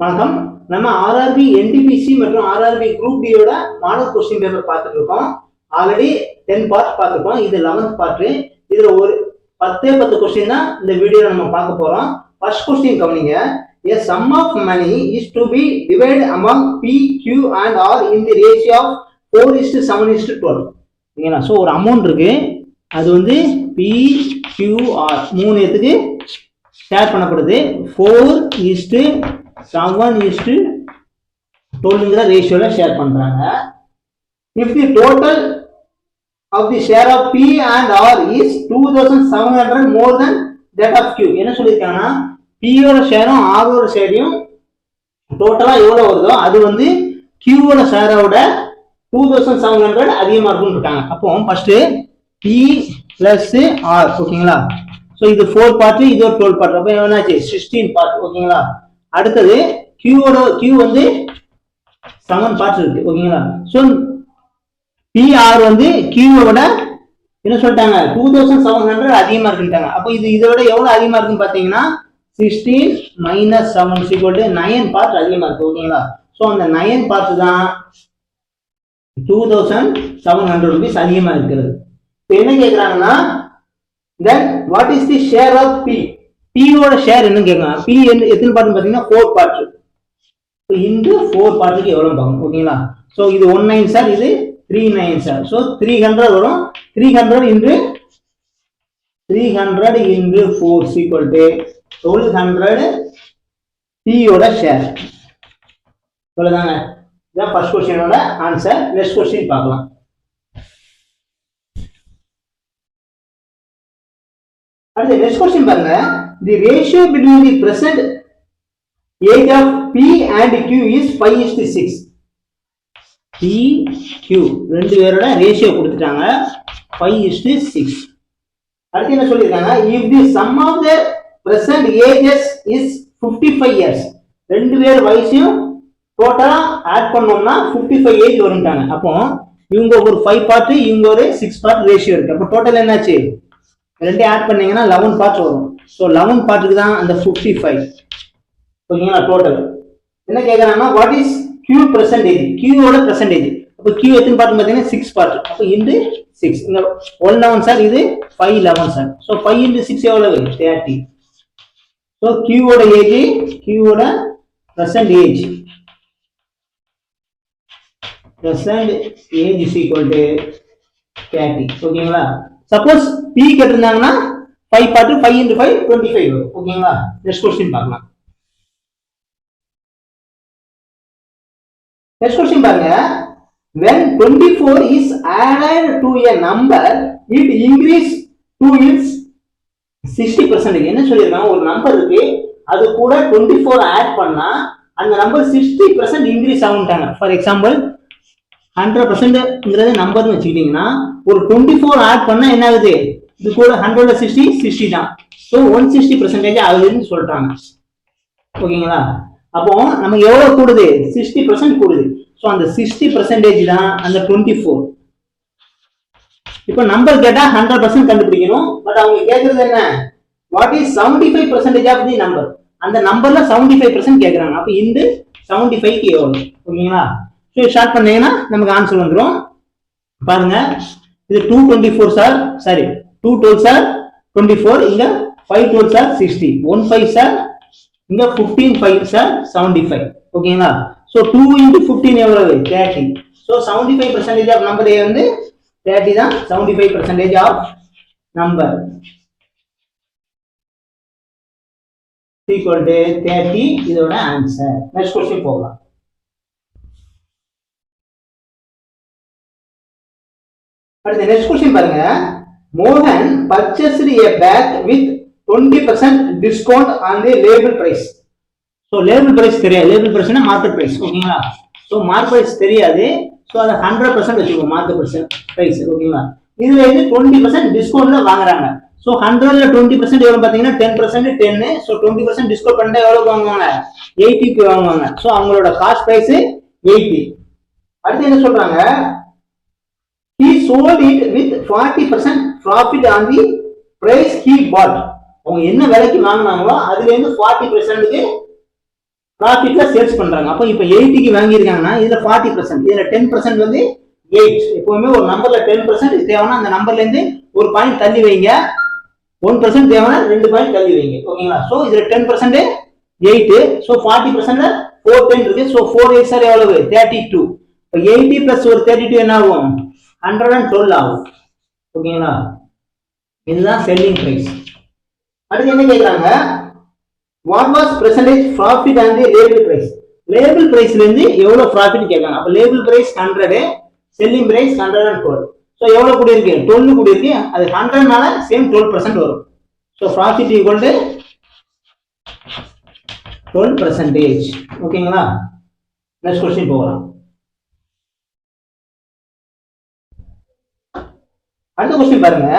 வணக்கம். நம்ம RRB NTPC மற்றும் ஆர்ஆர்பி குரூப் டியோட மாடல் கொஸ்டின் பேப்பர் பார்த்துட்டு இருக்கோம் ஆல்ரெடி டென் பார்ட் பார்த்துருக்கோம். இது லெவன்த் பார்ட்டு இதுல ஒரு பத்தே பத்து கொஸ்டின் தான் இந்த வீடியோவில் நம்ம பார்க்க போறோம். ஃபர்ஸ்ட் கொஸ்டின் கவனிங்க. A sum of money is to be divided among P, Q and R in the ratio of 4 is seven 7 is to 12. ஓகேங்களா ஸோ ஒரு அமௌண்ட் இருக்கு. அது வந்து பி கியூஆர் மூணு இடத்துக்கு ஷேர் பண்ணப்படுது. Four is to seven is to டுவெல்ங்கிற ரேஷியோவில் share பண்ணுறாங்க if the total of the share of P and R is two thousand seven hundred more then that of Q என்ன சொல்லியிருக்காங்கன்னா பியோட ஷேரும் ஆரோட ஷேரையும் டோட்டலாக எவ்வளோ வருதோ அது வந்து கியூவோட ஷேரோட டூ தௌசண்ட் செவன் ஹண்ட்ரட் அதிகமாக இருக்கும்னு இருக்காங்க. அப்போ ஃபஸ்ட்டு பி ப்ளஸ் ஆர் ஓகேங்களா ஸோ இது ஃபோர் பார்ட்டு இது ஒரு டுவெல் பார்ட் அப்போ என்னாச்சு? சிக்ஸ்டீன் பார்ட் ஓகேங்களா அடுத்தது கியூவோட கியூ வந்து செவன் பார்ட்ஸ் இருக்கு ஓகேங்களா? ஸோ பிஆர் வந்து கியூவோட என்ன சொல்லிட்டாங்க? டூ தௌசண்ட் செவன் ஹண்ட்ரட் அதிகமாக இருக்குட்டாங்க அப்போ இது இதை விட எவ்வளோ அதிகமாக இருக்குன்னு பார்த்தீங்கன்னா sixteen minus seven equal nine part அதிகமாக இருக்கு ஓகேங்களா? ஸோ அந்த நயன் பார்ட் தான் two thousand seven hundred rupees அதிகமாக இருக்கிறது. இப்போ என்ன கேட்குறாங்கன்னா then what is the share of P பியோட ஷேர் என்னன்னு கேட்குறாங்க பி எத்தனை பார்ட்னு பார்த்தீங்கன்னா ஃபோர் பார்ட் இப்போ இந்த ஃபோர் பார்ட்டுக்கு எவ்வளோ பார்க்கணும் ஓகேங்களா ஸோ இது ஒன் நைன் சார் இது three nine sir so three hundred வரும். Three hundred into three hundred into four equal to twelve hundred பியோட ஷேர் இவ்வளோதாங்க இதான் ஃபர்ஸ்ட் கொஸ்டினோட ஆன்சர் நெக்ஸ்ட் கொஸ்டின் பார்க்கலாம். அடுத்து நெக்ஸ்ட் கொஸ்டின் பாருங்க. The ratio between the present age of P and Q is five is six P Q ரெண்டு பேரோட ratio கொடுத்துட்டாங்க. ஃபைவ் இஸ்டு சிக்ஸ் அடுத்து என்ன சொல்லியிருக்காங்க? If the sum of the present ages is fifty five years ரெண்டு பேர் வயசையும் டோட்டலாக add பண்ணோம்னா ஃபிஃப்டி ஃபைவ் ஏஜ் வரும்ட்டாங்க. அப்போ இவங்க ஒரு ஃபைவ் பார்ட் இவங்க ஒரு சிக்ஸ் பார்ட் ரேஷியோ இருக்கு. அப்போ டோட்டல் என்னாச்சு? ரெண்டையும் ஆட் பண்ணீங்கன்னா லெவன் பார்ட் வரும். ஸோ லெவன் பார்ட்டுக்கு தான் அந்த ஃபிஃப்டி ஃபைவ் ஓகேங்களா டோட்டல் என்ன கேட்குறாங்கன்னா வாட் இஸ் கியூ பர்சன்டேஜ் கியூவோட பர்சன்டேஜ் அப்போ கியூ எத்தனை பார்ட் பார்த்தீங்கன்னா? சிக்ஸ் பார்ட் அப்போ இன்டு சிக்ஸ் இந்த ஒன் லெவன் சார் இது five eleven sir so five into six எவ்வளவு? தேர்ட்டி ஸோ கியூவோட ஏஜ் கியூவோட present age present age is equal to thirty ஓகேங்களா suppose P கேட்டிருந்தாங்கன்னா five part five into five twenty five வரும் ஓகேங்களா next question பார்க்கலாம். Next question பாருங்க. When 24 is added to a number it increase to its 60 percentage என்ன சொல்லியிருக்காங்க? ஒரு number இருக்கு. அது கூட 24 ஆட் பண்ணா அந்த நம்பர் 60 பர்சன்ட் இன்க்ரீஸ் ஆகும்ட்டாங்க. ஃபார் எக்ஸாம்பிள் ஹண்ட்ரட் பர்சன்ட்ங்கிறது நம்பர்னு வச்சுக்கிட்டீங்கன்னா ஒரு டுவெண்ட்டி ஃபோர் ஆட் பண்ணா என்ன ஆகுது இது கூட ஹண்ட்ரட் சிக்ஸ்டி சிக்ஸ்டி தான். ஸோ ஒன் சிக்ஸ்டி பர்சன்டேஜ் ஆகுதுன்னு சொல்றாங்க. ஓகேங்களா? அப்போ நமக்கு எவ்வளவு கூடுது? சிக்ஸ்டி பர்சன்ட் கூடுது. ஸோ அந்த சிக்ஸ்டி பர்சன்டேஜ் தான் அந்த டுவெண்ட்டி ஃபோர் இப்போ நம்பர் கேட்டா ஹண்ட்ரட் பர்சன்ட் கண்டுபிடிக்கணும். பட் அவங்க கேட்கறது என்ன? What is seventy five percentage of the number அந்த நம்பர்ல செவன்டி ஃபைவ் பர்சன்ட் கேட்கறாங்க அப்போ இந்த செவன்டி ஃபைவ்க்கு எவ்வளோ ஓகேங்களா? ஸோ ஸ்டார்ட் பண்ணீங்கன்னா நமக்கு ஆன்சர் வந்துடும் பாருங்க. இது two twenty four sir sorry two twelve sir twenty four இங்க five twelve sir sixty one five sir இங்க fifteen five sir seventy five ஓகேங்களா ஸோ டூ இன்ட்டு ஃபிஃப்டீன் எவ்வளவு? Thirty so seventy five percentage of number ஏ வந்து thirty தான். Seventy five percentage of number equal to thirty இதோட answer next question போகலாம். அடுத்து next question பாருங்க. மோகன் purchased a bag with twenty percent discount on the label price so label price தெரியாது. Label பிரைஸ்னா market price ஓகேங்களா so mark price தெரியாது. So அதை ஹண்ட்ரட் பர்சன்ட் வச்சுக்கோங்க மார்க்கெட் பர்சன்ட் பிரைஸ் ஓகேங்களா இதுல இது டுவெண்ட்டி பர்சன்ட் டிஸ்கவுண்ட்ல வாங்குறாங்க. ஸோ ஹண்ட்ரட்ல டுவெண்ட்டி பர்சன்ட் எவ்வளோ பார்த்தீங்கன்னா டென் பர்சன்ட் டென்னு ஸோ டுவெண்ட்டி பர்சன்ட் டிஸ்கவுண்ட் பண்ணிட்டு எவ்வளோ வாங்குவாங்க? எயிட்டிக்கு வாங்குவாங்க. ஸோ அவங்களோட காஸ்ட் ப்ரைஸ் எயிட்டி அடுத்து என்ன சொல்றாங்க? He sold it with 40% profit on the price he bought. அவங்க என்ன விலைக்கு வாங்கினாங்களோ அதுல இருந்து ஃபார்ட்டி பெர்சன்ட்டுக்கு ப்ராஃபிட்ல சேல்ஸ் பண்றாங்க. அப்போ இப்போ எயிட்டிக்கு வாங்கியிருக்காங்கன்னா இதுல ஃபார்ட்டி பர்சன்ட் இதுல டென் பர்சன்ட் வந்து எயிட் எப்பவுமே ஒரு நம்பர்ல டென் பர்சன்ட் தேவைன்னா அந்த நம்பர்ல இருந்து ஒரு பாயிண்ட் தள்ளி வைங்க. ஒன் பர்சன்ட் தேவைன்னா ரெண்டு பாயிண்ட் தள்ளி வைங்க. ஓகேங்களா? ஸோ இதுல ten percent eight so forty பர்சன்ட்ல four ten இருக்கு. ஸோ ஃபோர் எயிட் சார் எவ்வளவு? தேர்ட்டி டூ இப்போ எயிட்டி பிளஸ் ஒரு தேர்ட்டி டூ என்ன ஆகும் ஹண்ட்ரட் அண்ட் டுவெல் ஆகும். ஓகேங்களா? இதுதான் செல்லிங் ப்ரைஸ் அடுத்து என்ன கேட்குறாங்க? What was percentage profit and label price label ப்ரைஸ்லேருந்து எவ்வளோ ப்ராஃபிட் கேட்குறாங்க? அப்போ label price hundred selling price hundred and twelve so எவ்வளோ கூடி இருக்கு? டுவெல் கூடி இருக்கு. அது ஹண்ட்ரட்னால சேம் டுவெல் பர்சன்ட் வரும். So profit equal to twelve percentage ஓகேங்களா? நெக்ஸ்ட் கொஸ்டின் போகலாம். அடுத்த கொஸ்டின் பாருங்க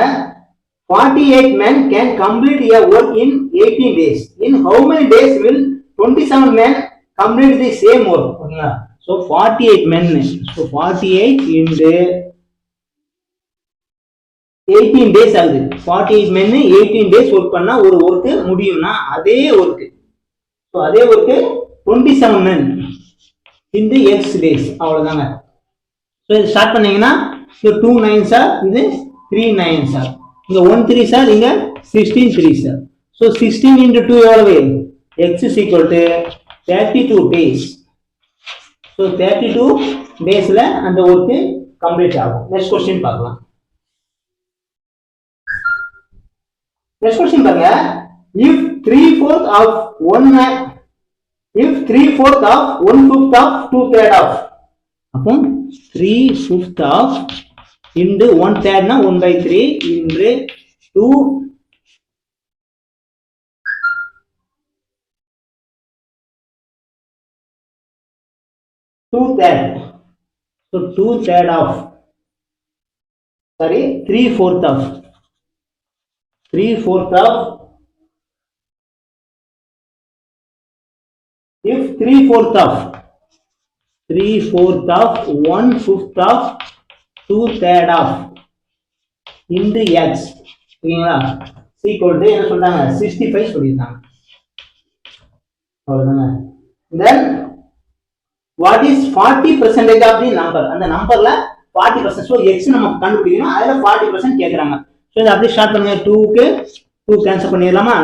forty eight man can complete a work in eighteen days in how many days will twenty seven man complete the same work ஓகேங்களா so forty eight men so forty eight into eighteen days ஆகுது forty eight men eighteen days work பண்ணால் ஒரு work முடியும்னா அதே work so அதே work twenty seven men in X days அவ்வளோதாங்க so இது start பண்ணீங்கன்னா இது டூ நைன் சார் இது த்ரீ நைன் சார் இங்க ஒன் த்ரீ சார் இங்க sixteen three sir so sixteen into two எவ்வளவு X is equal to thirty two days so thirty two டேஸில் அந்த ஒர்க்கு கம்ப்ளீட் ஆகும். நெக்ஸ்ட் கொஸ்டின் பார்க்கலாம். நெக்ஸ்ட் கொஸ்டின் பாருங்க. If three fourth of one if three fourth of one fifth of two third of அப்போ three fifth of into one தேர்ட்னா one by three into two two third so two third of sorry three fourth of three fourth of if 3 fourth of. Three fourth of one fifth of two third of into x ஓகேங்களா equal to என்ன சொல்றாங்க? 65 சொல்லியிருக்காங்க. அவ்வளவுதாங்க then what is forty percentage of the number அந்த நம்பர்ல 40 percent so X நம்ம கண்டுபிடிக்கணும். அதில் ஃபார்ட்டி பர்சன்ட் கேட்குறாங்க ஸோ இதை அப்படியே ஸ்டார்ட் பண்ணுங்க. டூக்கு டூ கேன்சல் பண்ணிடலாமா?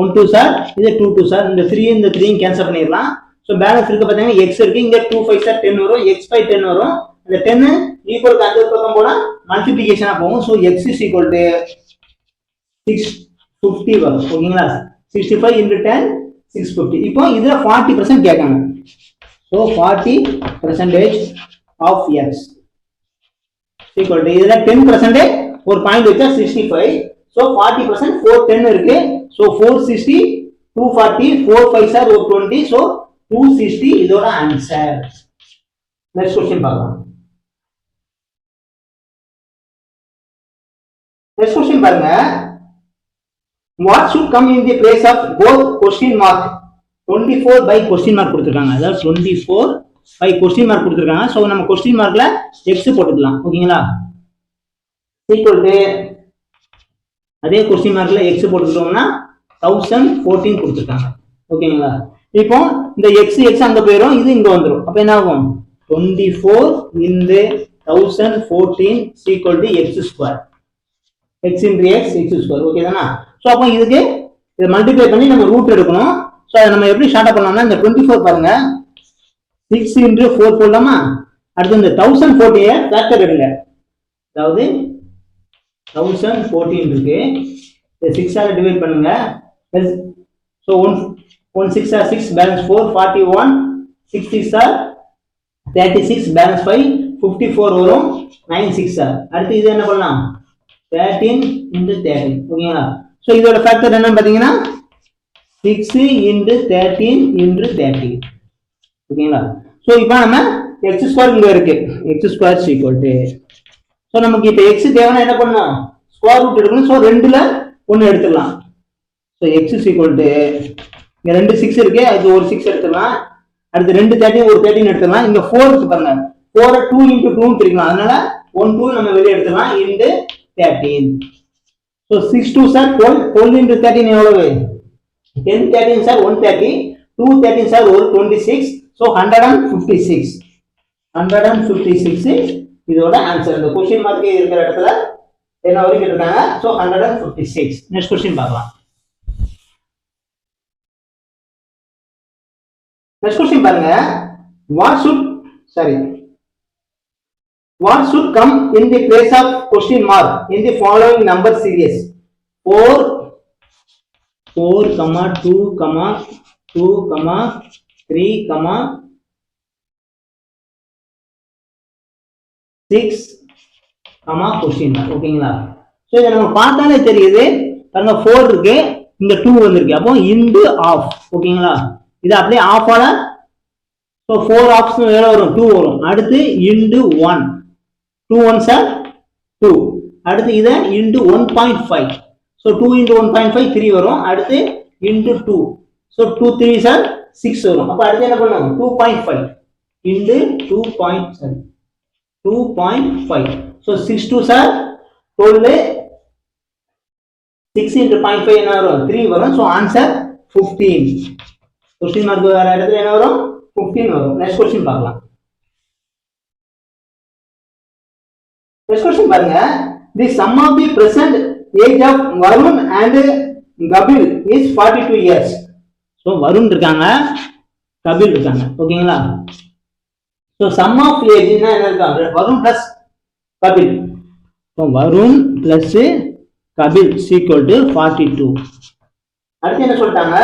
ஒன் டூ சார் இது டூ டூ சார் இந்த த்ரீ இந்த த்ரீயும் கேன்சல் பண்ணிடலாம். ஸோ பேலன்ஸ் இருக்க பார்த்தீங்கன்னா எக்ஸ் இருக்கு. இங்கே டூ ஃபைவ் சார் டென் வரும். எக்ஸ் ஃபைவ் டென் வரும். அந்த டென்னு ஈக்குவல் அந்த பக்கம் போனால் மல்டிபிளிகேஷனா போகும். So x is equal to six fifty வரும். ஓகேங்களா? Sixty five into ten six fifty இப்போ இதில் ஃபார்ட்டி பர்சன்ட் கேட்காங்க. So forty percentage of x equal to இதுல டென் பர்சன்டேஜ் ஒரு பாயிண்ட் வச்சா sixty five so forty percent four ten இருக்கு. So four sixty two forty four five sir ஒரு twenty so two sixty இதோட answer next question பார்க்கலாம். Next question பாருங்க. What should come in the place of go question mark twenty four by question mark கொடுத்துருக்காங்க. அதாவது twenty four by question mark கொடுத்துருக்காங்க. So நம்ம question மார்க்ல x போட்டுக்கலாம். ஓகேங்களா? ஈக்குவல் டு அதே கொஸ்டின் மார்க்ல எக்ஸ் போட்டுக்கிட்டோம்னா தௌசண்ட் ஃபோர்டீன் கொடுத்துருக்காங்க. ஓகேங்களா? இப்போ இந்த எக்ஸ் எக்ஸ் அங்க போயிடும் இது இங்க வந்துடும் அப்ப என்ன ஆகும் டுவெண்ட்டி ஃபோர் இந்த thousand fourteen equal to x square x into x x square okay தானா? ஸோ அப்போ இதுக்கு இதை மல்டிப்ளை பண்ணி நம்ம ரூட் எடுக்கணும். ஸோ அதை நம்ம எப்படி ஸ்டார்ட் பண்ணலாம்னா இந்த டுவெண்ட்டி ஃபோர் பாருங்க. சிக்ஸ் இன்டு ஃபோர் போடலாமா? அடுத்து இந்த தௌசண்ட் ஃபோர்ட்டியை ஃபேக்டர் எடுங்க. அதாவது தௌசண்ட் ஃபோர்டீன் இருக்கு. இதை சிக்ஸால் டிவைட் பண்ணுங்க. So one one six are six balance four forty one six six are thirty six balance five fifty four வரும். நைன் சிக்ஸ் ஆர் அடுத்து இது என்ன பண்ணலாம்? தேர்ட்டீன் இன்ட்டு தேர்ட்டின் ஓகேங்களா ஸோ இதோட ஃபேக்டர் என்னன்னு பார்த்தீங்கன்னா six into thirteen into thirty ஓகேங்களா ஸோ இப்போ நம்ம எக்ஸ் ஸ்கொயர் இங்கே இருக்கு. X square equal to so நமக்கு இப்போ எக்ஸ் தேவைன்னா என்ன பண்ணணும் ஸ்கொயர் ரூட் எடுக்கணும். ஸோ ரெண்டில் ஒன்று எடுத்துடலாம் so x is equal to இங்கே ரெண்டு சிக்ஸ் இருக்கு அது ஒரு சிக்ஸ் எடுத்துக்கலாம் அடுத்து ரெண்டு தேர்ட்டின் ஒரு தேர்ட்டின் எடுத்துக்கலாம் இங்கே ஃபோர் இருக்கு பாருங்க. ஃபோரை டூ இன்ட்டு டூன்னு பிரிக்கலாம். அதனால ஒன் டூ நம்ம வெளியே எடுத்துக்கலாம் into thirteen so six two sir twelve twelve into thirteen எவ்வளவு? Ten thirteen sir one thirty two thirteen sir ஒரு twenty six so hundred and fifty six hundred and fifty six இதோட answer இந்த question மார்க்கே இருக்கிற இடத்துல என்ன வரைக்கும் இருக்காங்க so hundred and fifty six next question பார்க்கலாம். நெக்ஸ்ட் கொஸ்டின் பாருங்க. What should sorry what should come in the place of question mark in the following number series four four comma two comma two comma three comma six comma question mark ஓகேங்களா so இதை நம்ம பார்த்தாலே தெரியுது. பாருங்க four இருக்கு. இந்த two வந்திருக்கு. அப்போ இந்து ஆஃப் ஓகேங்களா இது அப்படியே ஆஃபால ஸோ ஃபோர் ஆஃப்ஸ் வேற வரும். டூ வரும். அடுத்து into one two one sir two அடுத்து இதை into one point five so two into one point five three வரும். அடுத்து into two so two three sir six வரும். அப்போ அடுத்து என்ன பண்ணுவோம் two point five into two point sorry two point five so six two sir twelve six into point five என்ன வரும்? Three வரும். So answer fifteen question mark வேற இடத்துல என்ன வரும்? ஃபிஃப்டீன் வரும். நெக்ஸ்ட் கொஸ்டின் பார்க்கலாம். நெக்ஸ்ட் கொஸ்டின் பாருங்க. The sum of the present age of Varun and Kapil is forty two years so Varun இருக்காங்க. கபில் இருக்காங்க ஓகேங்களா ஸோ சம் ஆஃப் ஏஜ்னா என்ன இருக்காங்க Varun plus Kapil so Varun plus Kapil equal to forty two அடுத்து என்ன சொல்லிட்டாங்க?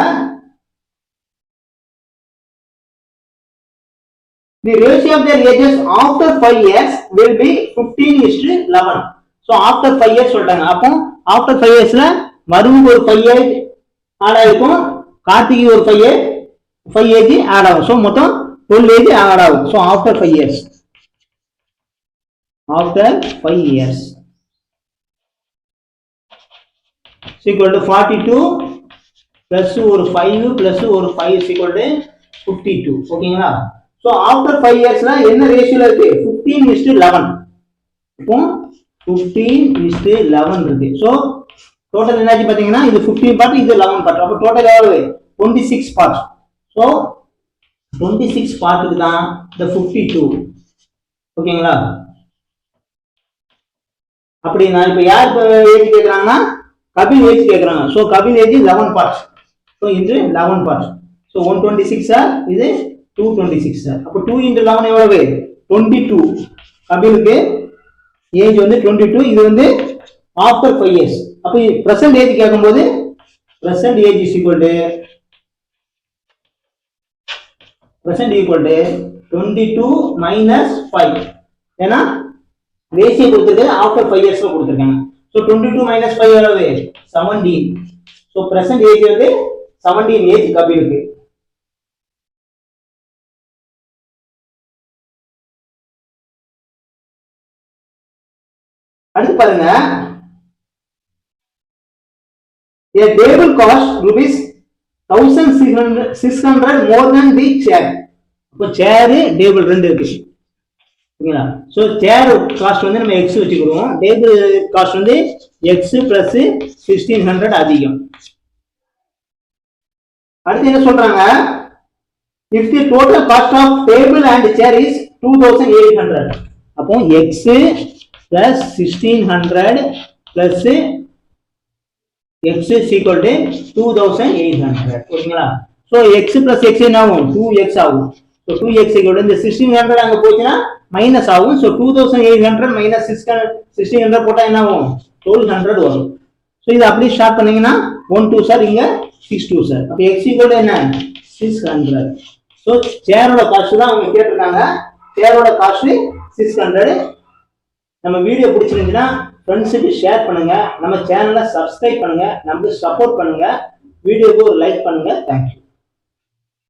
The ratio of their ages after 5 years will be 15 is to 11 so after 5 years சொல்லிட்டாங்க. அப்போ after 5 yearsல வருணுக்கு ஒரு 5 ஏஜ் ஆட் ஆயிருக்கும். கார்த்திக்கு ஒரு 5 ஏஜ் 5 ஏஜ் ஆட் ஆகும். ஸோ மொத்தம் 12 ஏஜ் ஆட் ஆகும். So after 5 years after 5 years equal to 42 plus ஒரு 5 plus ஒரு 5 is equal to 52 ஓகேங்களா ஸோ ஆஃப்டர் ஃபைவ் இயர்ஸ்னா என்ன ரேஷியோல இருக்கு? ஃபிஃப்டீன் இஸ்டு லெவன் இப்போ ஃபிஃப்டீன் இஸ்டு லெவன் இருக்கு. ஸோ டோட்டல் என்னாச்சு பார்த்தீங்கன்னா இது ஃபிஃப்டீன் பார்ட் இது லெவன் பார்ட் அப்போ டோட்டல் எவ்வளவு? Twenty six part so twenty six பார்ட்டுக்கு தான் இந்த ஃபிஃப்டி டூ ஓகேங்களா? அப்படி நான் இப்போ யார் இப்போ ஏஜ் கேட்குறாங்கன்னா கபில் ஏஜ் கேட்குறாங்க so Kapil age eleven parts so இது eleven parts so one twenty six இது டூ டுவெண்ட்டி சிக்ஸ் சார் அப்போ டூ இன்ட்டு லெவன் எவ்வளவு? டுவெண்ட்டி டூ கபிலுக்கு ஏஜ் வந்து டுவெண்ட்டி டூ இது வந்து ஆஃப்டர் ஃபைவ் இயர்ஸ் அப்போ ப்ரெசன்ட் ஏஜ் கேட்கும்போது present age is equal to present equal to twenty two minus five ஏன்னா ரேஷியோ கொடுத்துருக்கு ஆஃப்டர் ஃபைவ் இயர்ஸில் கொடுத்துருக்காங்க. So twenty two minus five எவ்வளவு? செவன்டீன் ஸோ ப்ரெசன்ட் ஏஜ் வந்து செவன்டீன் ஏஜ் கபிலுக்கு அடுத்து பாருங்க. A table cost rupees 1600 600 more than the chair. அப்போ சேர் டேபிள் ரெண்டு இருக்கு. ஓகேங்களா ஸோ சேர் காஸ்ட் வந்து நம்ம எக்ஸ் வச்சுக்கிடுவோம். டேபிள் காஸ்ட் வந்து எக்ஸ் ப்ளஸ் சிக்ஸ்டீன் ஹண்ட்ரட் அதிகம். அடுத்து என்ன சொல்றாங்க? If the total cost of table and chair is two thousand eight hundred அப்போ x plus sixteen hundred plus 1600 plus x is equal to 2800 ஓகேங்களா ஸோ எக்ஸ் பிளஸ் எக்ஸ் என்ன ஆகும்? Two x ஆகும். So two x equal இந்த sixteen hundred அங்கே போச்சுன்னா minus ஆகும். So two thousand eight hundred minus six hundred sixteen hundred போட்டால் என்ன ஆகும்? டுவெல் ஹண்ட்ரட் வரும். ஸோ இது அப்படியே ஸ்டார்ட் பண்ணீங்கன்னா ஒன் டூ சார் இங்கே சிக்ஸ் டூ சார் அப்போ எக்ஸ் ஈக்குவல் என்ன? சிக்ஸ் ஹண்ட்ரட் ஸோ சேரோட காஸ்ட் தான் அவங்க கேட்டிருக்காங்க. சேரோட காஸ்ட் சிக்ஸ் ஹண்ட்ரட் நம்ம வீடியோ பிடிச்சிருந்துச்சுன்னா ஃப்ரெண்ட்ஸுக்கு ஷேர் பண்ணுங்க. நம்ம சேனலை சப்ஸ்கிரைப் பண்ணுங்க. நமக்கு சப்போர்ட் பண்ணுங்க. வீடியோக்கு ஒரு லைக் பண்ணுங்க. தேங்க்யூ